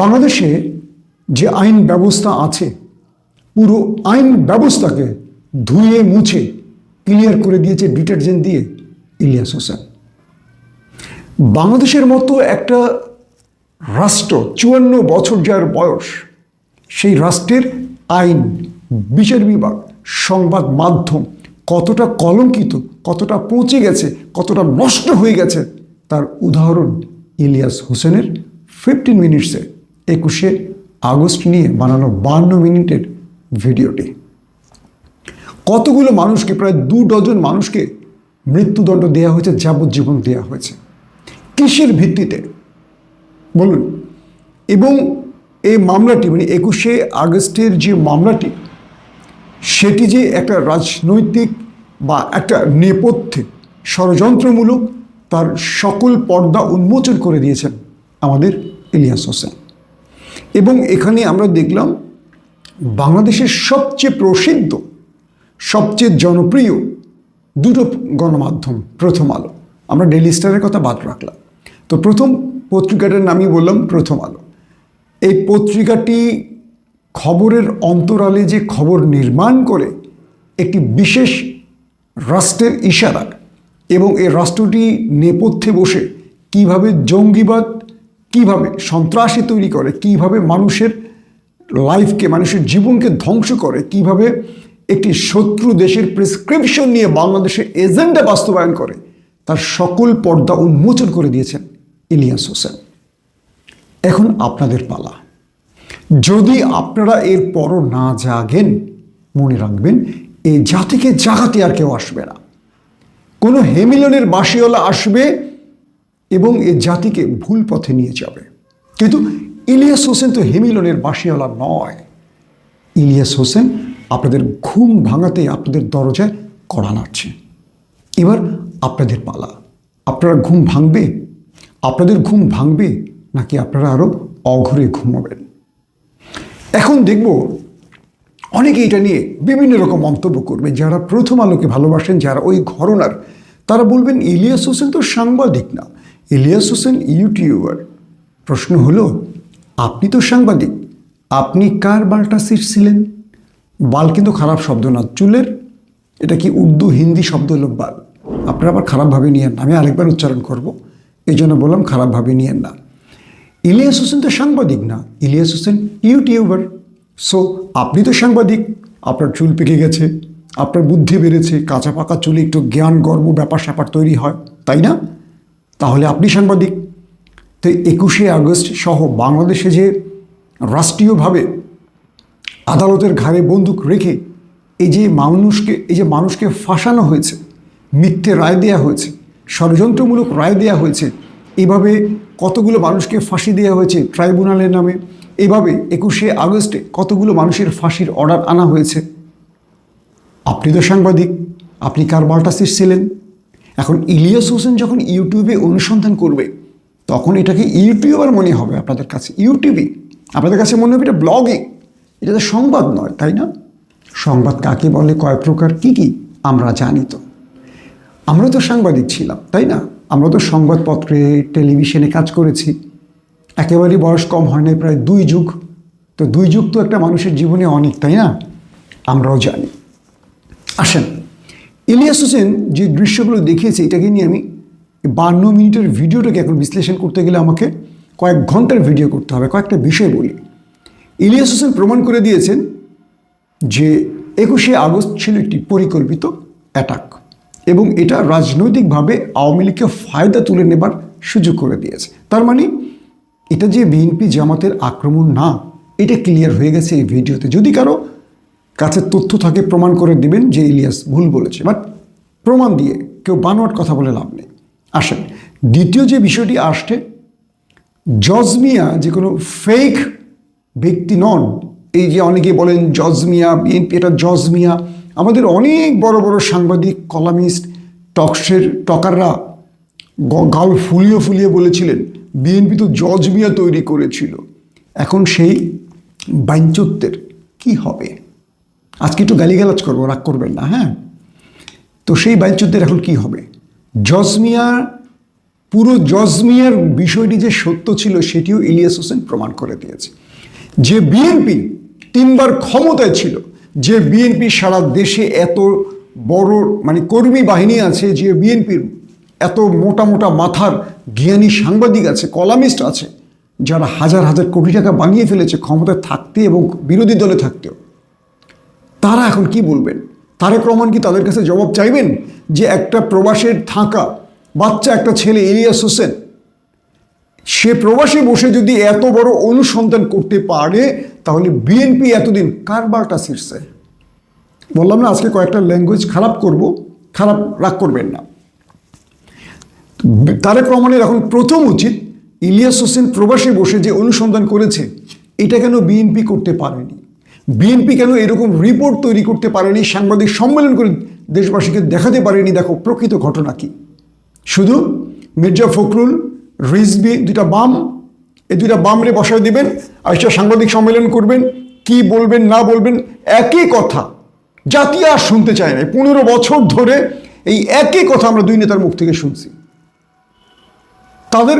বাংলাদেশে যে আইন ব্যবস্থা আছে, পুরো আইন ব্যবস্থাকে ধুয়ে মুছে ক্লিয়ার করে দিয়েছে ডিটারজেন্ট দিয়ে ইলিয়াস হোসেন। বাংলাদেশের মতো একটা রাষ্ট্র, চুয়ান্ন বছর যার বয়স, সেই রাষ্ট্রের আইন, বিচার বিভাগ, সংবাদ মাধ্যম কতটা কলঙ্কিত, কতটা পৌঁছে গেছে, কতটা নষ্ট হয়ে গেছে, তার উদাহরণ ইলিয়াস হোসেনের ফিফটিন মিনিটসে একুশে আগস্ট নিয়ে বানানো বান্ন মিনিটের ভিডিওটি। কতগুলো মানুষকে, প্রায় দু ডজন মানুষকে মৃত্যুদণ্ড দেওয়া হয়েছে, যাবজ্জীবন দেওয়া হয়েছে। কিসের ভিত্তিতে? বলুন। এবং এই মামলাটি মানে একুশে আগস্টের যে মামলাটি, সেটি যে একটা রাজনৈতিক বা একটা নেপথ্যে ষড়যন্ত্রমূলক, তার সকল পর্দা উন্মোচন করে দিয়েছেন আমাদের ইলিয়াস হোসেন। এবং এখানে আমরা দেখলাম বাংলাদেশের সবচেয়ে প্রসিদ্ধ, সবচেয়ে জনপ্রিয় দুটো গণমাধ্যম, প্রথম আলো। আমরা ডেলি স্টারের কথা বাদ রাখলাম। তো প্রথম পত্রিকাটার নামই বললাম প্রথম আলো। এই পত্রিকাটি খবরের অন্তরালে যে খবর নির্মাণ করে, একটি বিশেষ রাষ্ট্রের ইশারা এবং এই রাষ্ট্রটি নেপথ্যে বসে কীভাবে জঙ্গিবাদ কীভাবে সন্ত্রাসী তৈরি করে, কীভাবে মানুষের লাইফকে মানুষের জীবনকে ধ্বংস করে, কীভাবে একটি শত্রু দেশের প্রেসক্রিপশন নিয়ে বাংলাদেশের এজেন্ডা বাস্তবায়ন করে, তার সকল পর্দা উন্মোচন করে দিয়েছেন ইলিয়াস হোসেন। এখন আপনাদের পালা। যদি আপনারা এর পরও না জাগেন, মনে রাখবেন এই জাতিকে জাগাতে আর কেউ আসবে না। কোনো হেমিলনের বাসিওয়ালা আসবে এবং এ জাতিকে ভুল পথে নিয়ে যাবে। কিন্তু ইলিয়াস হোসেন তো হেমিলনের বাসিওয়ালা নয়। ইলিয়াস হোসেন আপনাদের ঘুম ভাঙাতে আপনাদের দরজায় কড়া নাড়ছে। এবার আপনাদের পালা। আপনারা ঘুম ভাঙবে? আপনাদের ঘুম ভাঙবে নাকি আপনারা আরও অঘরে ঘুমাবেন? এখন দেখব অনেকে এটা নিয়ে বিভিন্ন রকম মন্তব্য করবে। যারা প্রথম আলোকে ভালোবাসেন, যারা ওই ঘরনার, তারা বলবেন, ইলিয়াস হোসেন তো সাংবাদিক না। ইলিয়াস হোসেন ইউটিউবার। প্রশ্ন হলো, আপনি তো সাংবাদিক, আপনি কার বালটা ছিঁড়ছিলেন? বাল কিন্তু খারাপ শব্দ না, চুলের। এটা কি উর্দু হিন্দি শব্দ হলো বাল? আপনারা আবার খারাপভাবে নিয়েন না, আমি আরেকবার উচ্চারণ করব। এই জন্য বললাম খারাপভাবে নিয়েন না। ইলিয়াস হোসেন তো সাংবাদিক না, ইলিয়াস হোসেন ইউটিউবার। সো আপনি তো সাংবাদিক, আপনার চুল পেকে গেছে, আপনার বুদ্ধি বেড়েছে, কাঁচা পাকা চুলে একটু জ্ঞান গর্ব ব্যাপার স্যাপার তৈরি হয়, তাই না? তাহলে আপনি সাংবাদিক। তো একুশে আগস্ট সহ বাংলাদেশে যে রাষ্ট্রীয়ভাবে আদালতের ঘাড়ে বন্দুক রেখে এই যে মানুষকে, এই যে মানুষকে ফাঁসানো হয়েছে, মিথ্যে রায় দেওয়া হয়েছে, ষড়যন্ত্রমূলক রায় দেওয়া হয়েছে, এভাবে কতগুলো মানুষকে ফাঁসি দেওয়া হয়েছে ট্রাইব্যুনালের নামে, এভাবে একুশে আগস্টে কতগুলো মানুষের ফাঁসির অর্ডার আনা হয়েছে। আপনি তো সাংবাদিক, আপনি কার বালটা ছিলেন? এখন ইলিয়াস হোসেন যখন ইউটিউবে অনুসন্ধান করবে, তখন এটাকে ইউটিউবার মনে হবে আপনাদের কাছে। ইউটিউবে আপনাদের কাছে মনে হবে এটা ব্লগিং। এটা তো সংবাদ নয়, তাই না? সংবাদ কাকে বলে, কয় প্রকার, কী কী, আমরা জানি তো। আমরা তো সাংবাদিক ছিলাম, তাই না? আমরা তো সংবাদপত্রে, টেলিভিশনে কাজ করেছি। একেবারেই বয়স কম হয় নাই, প্রায় দুই যুগ। তো দুই যুগ তো একটা মানুষের জীবনে অনেক, তাই না? আমরাও জানি। আসেন। ইলিয়াস হোসেন যে দৃশ্যগুলো দেখিয়েছে, এটাকে নিয়ে আমি বান্ন মিনিটের ভিডিওটাকে এখন বিশ্লেষণ করতে গেলে আমাকে কয়েক ঘণ্টার ভিডিও করতে হবে, কয়েকটা বিষয় বলি। ইলিয়াস হোসেন প্রমাণ করে দিয়েছেন যে একুশে আগস্ট ছিল একটি পরিকল্পিত অ্যাটাক এবং এটা রাজনৈতিকভাবে আওয়ামী লীগকে ফায়দা তুলে নেবার সুযোগ করে দিয়েছে। তার মানে এটা যে বিএনপি জামাতের আক্রমণ না, এটা ক্লিয়ার হয়ে গেছে এই ভিডিওতে। যদি কারও কাছে তথ্য থাকে, প্রমাণ করে দিবেন যে ইলিয়াস ভুল বলেছে। বাট প্রমাণ দিয়ে কেউ বানোয়াট কথা বলে লাভ নেই। আসেন, দ্বিতীয় যে বিষয়টি আসছে জজমিয়া যে কোনো ফেক ব্যক্তি নন, এই যে অনেকে বলেন জজমিয়া বিএনপি এটা জজমিয়া আমাদের অনেক বড় বড় সাংবাদিক, কলামিস্ট টক্সের টকাররা গাল ফুলিয়ে ফুলিয়ে বলেছিলেন বিএনপি তো জজমিয়া তৈরি করেছিল। এখন সেই বাইঞ্চত্বের কি হবে? আজকে একটু গালিগালাজ করব, রাগ করবেন না হ্যাঁ? তো সেই বাইঞ্চুদের এখন কি হবে? জজমিয়া পুরো জজমিয়ার বিষয়টি যে সত্য ছিল, সেটিও ইলিয়াস হোসেন প্রমাণ করে দিয়েছে। যে বিএনপি তিনবার ক্ষমতায় ছিল, যে বিএনপি সারা দেশে এত বড় মানে কর্মী বাহিনী আছে, যে বিএনপির এত মোটা মোটা মাথার জ্ঞানী সাংবাদিক আছে, কলামিস্ট আছে, যারা হাজার হাজার কোটি টাকা বানিয়ে ফেলেছে ক্ষমতায় থাকতে এবং বিরোধী দলে থাকতেও। তারা এখন কি বলবেন? তারেক রহমান কি তাদের কাছে জবাব চাইবেন যে একটা প্রবাসের থাকা বাচ্চা, একটা ছেলে ইলিয়াস হোসেন, সে প্রবাসে বসে যদি এত বড় অনুসন্ধান করতে পারে, তাহলে বিএনপি এতদিন কার বারটা শীর্ষে বললাম না, আজকে কয়েকটা ল্যাঙ্গুয়েজ খারাপ করব, খারাপ রাগ করবেন না। তারেক রহমানের এখন প্রথম উচিত ইলিয়াস হোসেন প্রবাসে বসে যে অনুসন্ধান করেছে, এটা কেন বিএনপি করতে পারেনি? বিএনপি কেন এরকম রিপোর্ট তৈরি করতে পারেনি, সাংবাদিক সম্মেলন করে দেশবাসীকে দেখাতে পারেনি? দেখো, প্রকৃত ঘটনা কি? শুধু মির্জা ফখরুল রিজবি দুটা বাম, এই দুইটা বামরে বসায় দিবেন আর সেটা সাংবাদিক সম্মেলন করবেন, কি বলবেন, না বলবেন, একই কথা। জাতি আর শুনতে চায় না। পনেরো বছর ধরে এই একই কথা আমরা দুই নেতার মুখ থেকে শুনছি। তাদের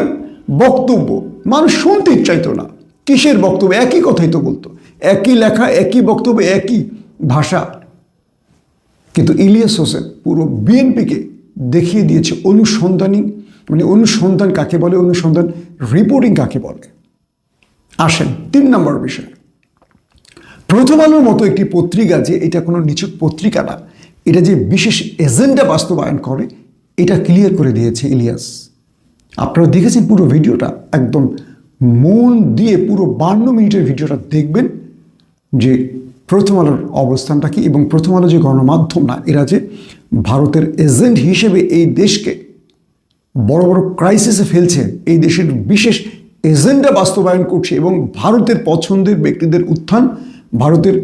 বক্তব্য, মানুষ শুনতে চাইতো না। কিসের বক্তব্য? একই কথাই তো বলতো। একই লেখা, একই বক্তব্য, একই ভাষা। কিন্তু ইলিয়াস হোসেন পুরো বিএনপিকে দেখিয়ে দিয়েছে অনুসন্ধানী মানে অনুসন্ধান কাকে বলে, অনুসন্ধান রিপোর্টিং কাকে বলে। আসেন তিন নম্বর বিষয়। প্রথম আলোর মতো একটি পত্রিকা যে এটা কোনো নিচুক পত্রিকা না, এটা যে বিশেষ এজেন্ডা বাস্তবায়ন করে, এটা ক্লিয়ার করে দিয়েছে ইলিয়াস। আপনারা দেখেছেন পুরো ভিডিওটা, একদম মন দিয়ে পুরো বান্ন মিনিটের ভিডিওটা দেখবেন। যে প্রথম আলোর অবস্থানটা কি এবং প্রথম আলো যে গণমাধ্যম না, এরা যে ভারতের এজেন্ট হিসেবে এই দেশকে বড় বড় ক্রাইসিসে ফেলছে, এই দেশের বিশেষ এজেন্ডা বাস্তবায়ন করছে এবং ভারতের পছন্দের ব্যক্তিদের উত্থান, ভারতের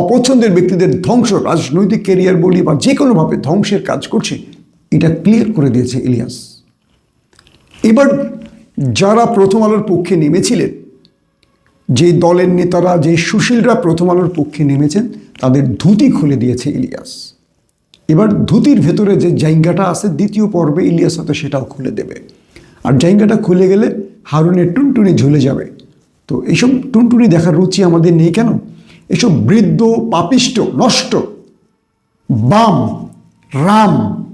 অপছন্দের ব্যক্তিদের ধ্বংস, রাজনৈতিক ক্যারিয়ার বলি বা যে কোনোভাবে ধ্বংসের কাজ করছে, এটা ক্লিয়ার করে দিয়েছে ইলিয়াস। এবার যারা প্রথম আলোর পক্ষে নেমেছিলেন যে দলের নেতারা, যে সুশীলরা প্রথম আলোর পক্ষে নেমেছেন, তাদের ধুতি খুলে দিয়েছে ইলিয়াস। এবার ধুতির ভেতরে যে জাইঙ্গাটা আছে, দ্বিতীয় পর্বে ইলিয়াস হয়তো সেটাও খুলে দেবে। আর জাইঙ্গাটা খুলে গেলে হারুনের টুনটুনি ঝুলে যাবে। তো এইসব টুনটুনি দেখার রুচি আমাদের নেই কেন? এসব বৃদ্ধ, পাপিষ্ট, নষ্ট, বাম, রাম,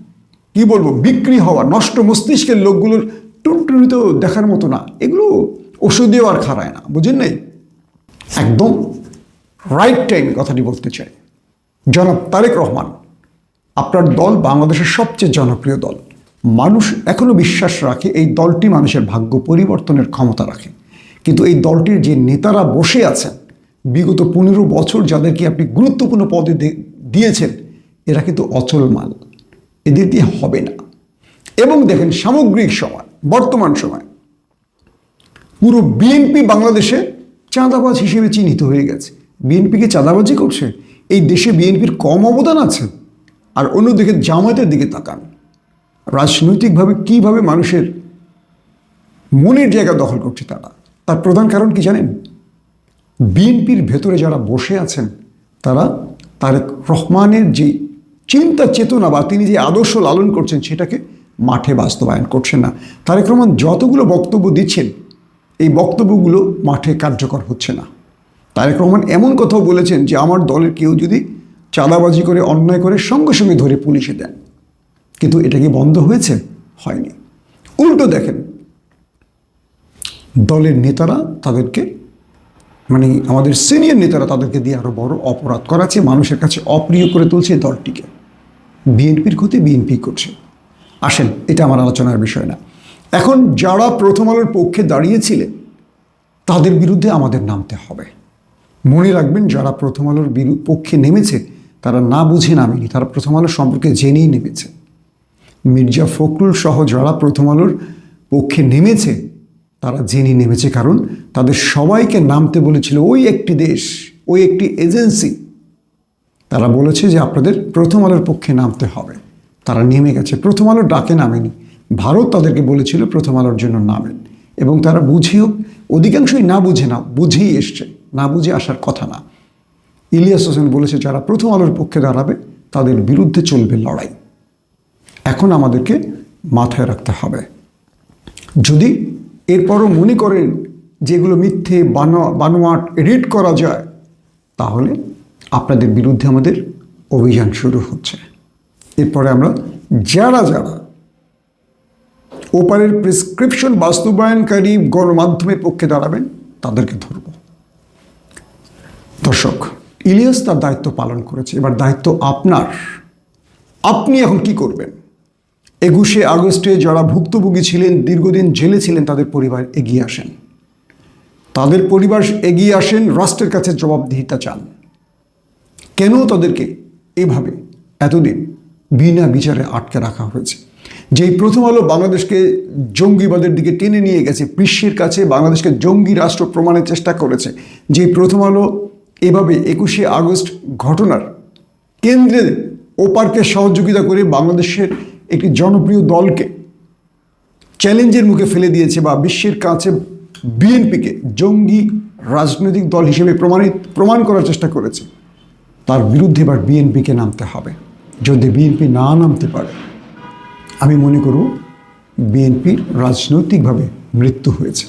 কি বলব, বিক্রি হওয়া, নষ্ট মস্তিষ্কের লোকগুলোর টুনটুনি তো দেখার মতো না। এগুলো ওষুধেও আর খারায় না, বুঝেন নাই? একদম রাইট টাইম কথাটি বলতে চাই। জনাব তারেক রহমান, আপনার দল বাংলাদেশের সবচেয়ে জনপ্রিয় দল। মানুষ এখনও বিশ্বাস রাখে এই দলটি মানুষের ভাগ্য পরিবর্তনের ক্ষমতা রাখে। কিন্তু এই দলটির যে নেতারা বসে আছেন, বিগত পনেরো বছর যাদেরকে আপনি গুরুত্বপূর্ণ পদে দিয়েছেন, এরা কিন্তু অচল মাল। এদের দিয়ে হবে না। এবং দেখেন সামগ্রিক সময়, বর্তমান সময় পুরো বিএনপি বাংলাদেশে চাঁদাবাজ হিসেবে চিহ্নিত হয়ে গেছে। বিএনপিকে চাঁদাবাজি করছে? এই দেশে বিএনপির কম অবদান আছে। আর অন্যদিকে জামায়াতের দিকে তাকান। রাজনৈতিকভাবে কীভাবে মানুষের মনের জায়গা দখল করছে তারা? তার প্রধান কারণ কি জানেন? বিএনপির ভেতরে যারা বসে আছেন, তারা তারেক রহমানের যে চিন্তা চেতনা বা তিনি যে আদর্শ লালন করছেন, সেটাকে মাঠে বাস্তবায়ন করছেন না। তারেক রহমান যতগুলো বক্তব্য দিচ্ছেন এই বক্তব্যগুলো মাঠে কার্যকর হচ্ছে না। তারেক রহমান এমন কথাও বলেছেন যে, আমার দলের কেউ যদি চাঁদাবাজি করে, অন্যায় করে, সঙ্গে সঙ্গে ধরে পুলিশে দেন। কিন্তু এটা কি বন্ধ হয়েছে? হয়নি। উল্টো দেখেন, দলের নেতারা তাদেরকে মানে আমাদের সিনিয়র নেতারা তাদেরকে দিয়ে আরও বড় অপরাধ করাচ্ছে, মানুষের কাছে অপ্রিয় করে তুলছে দলটিকে। বিএনপির ক্ষতি বিএনপি করছে। আসেন, এটা আমার আলোচনার বিষয় না। এখন যারা প্রথম আলোর পক্ষে দাঁড়িয়েছিলেন তাদের বিরুদ্ধে আমাদের নামতে হবে। মনে রাখবেন, যারা প্রথম আলোর পক্ষে নেমেছে, তারা না বুঝে নামেনি, তারা প্রথম আলোর সম্পর্কে জেনেই নেমেছে। মির্জা ফখরুল সহ যারা প্রথম আলোর পক্ষে নেমেছে, তারা জেনে নেমেছে, কারণ তাদের সবাইকে নামতে বলেছিল, ওই একটি দেশ, ওই একটি এজেন্সি। তারা বলেছে যে, আপনাদের প্রথম আলোর পক্ষে নামতে হবে। তারা নেমে গেছে। প্রথম আলো ডাকে নামেনি। ভারত তাদেরকে বলেছিল প্রথম আলোর জন্য নামেন। এবং তারা বুঝেও, অধিকাংশই না বুঝে না, বুঝেই এসছে। না বুঝে আসার কথা না। ইলিয়াস হোসেন বলেছে, যারা প্রথম আলোর পক্ষে দাঁড়াবে, তাদের বিরুদ্ধে চলবে লড়াই। এখন আমাদেরকে মাথায় রাখতে হবে। যদি এরপরও মনে করেন যেগুলো মিথ্যে বানোয়া বানোয়াট, এডিট করা যায়, তাহলে আপনাদের বিরুদ্ধে আমাদের অভিযান শুরু হচ্ছে। এরপরে আমরা যারা যারা ওপারের প্রেসক্রিপশন বাস্তবায়নকারী গণমাধ্যমের পক্ষে দাঁড়াবেন, তাদেরকে ধরব। দর্শক, ইলিয়াস তার দায়িত্ব পালন করেছে। এবার দায়িত্ব আপনার। আপনি এখন কি করবেন? একুশে আগস্টে যারা ভুক্তভোগী ছিলেন, দীর্ঘদিন জেলে ছিলেন, তাদের পরিবার এগিয়ে আসেন। তাদের পরিবার এগিয়ে আসেন, রাষ্ট্রের কাছে জবাবদিহিতা চান। কেন তাদেরকে এভাবে এতদিন বিনা বিচারে আটকে রাখা হয়েছে? যেই প্রথম আলো বাংলাদেশকে জঙ্গিবাদের দিকে টেনে নিয়ে গেছে, বিশ্বের কাছে বাংলাদেশকে জঙ্গি রাষ্ট্র প্রমাণের চেষ্টা করেছে। যেই প্রথম আলো এভাবে একুশে আগস্ট ঘটনার কেন্দ্রে ওপারকে সহযোগিতা করে বাংলাদেশের একটি জনপ্রিয় দলকে চ্যালেঞ্জের মুখে ফেলে দিয়েছে বা বিশ্বের কাছে বিএনপিকে জঙ্গি রাজনৈতিক দল হিসেবে প্রমাণিত, প্রমাণ করার চেষ্টা করেছে। তার বিরুদ্ধে এবার বিএনপিকে নামতে হবে। যদি বিএনপি না নামতে পারে আমি মনে করব বিএনপির রাজনৈতিকভাবে মৃত্যু হয়েছে।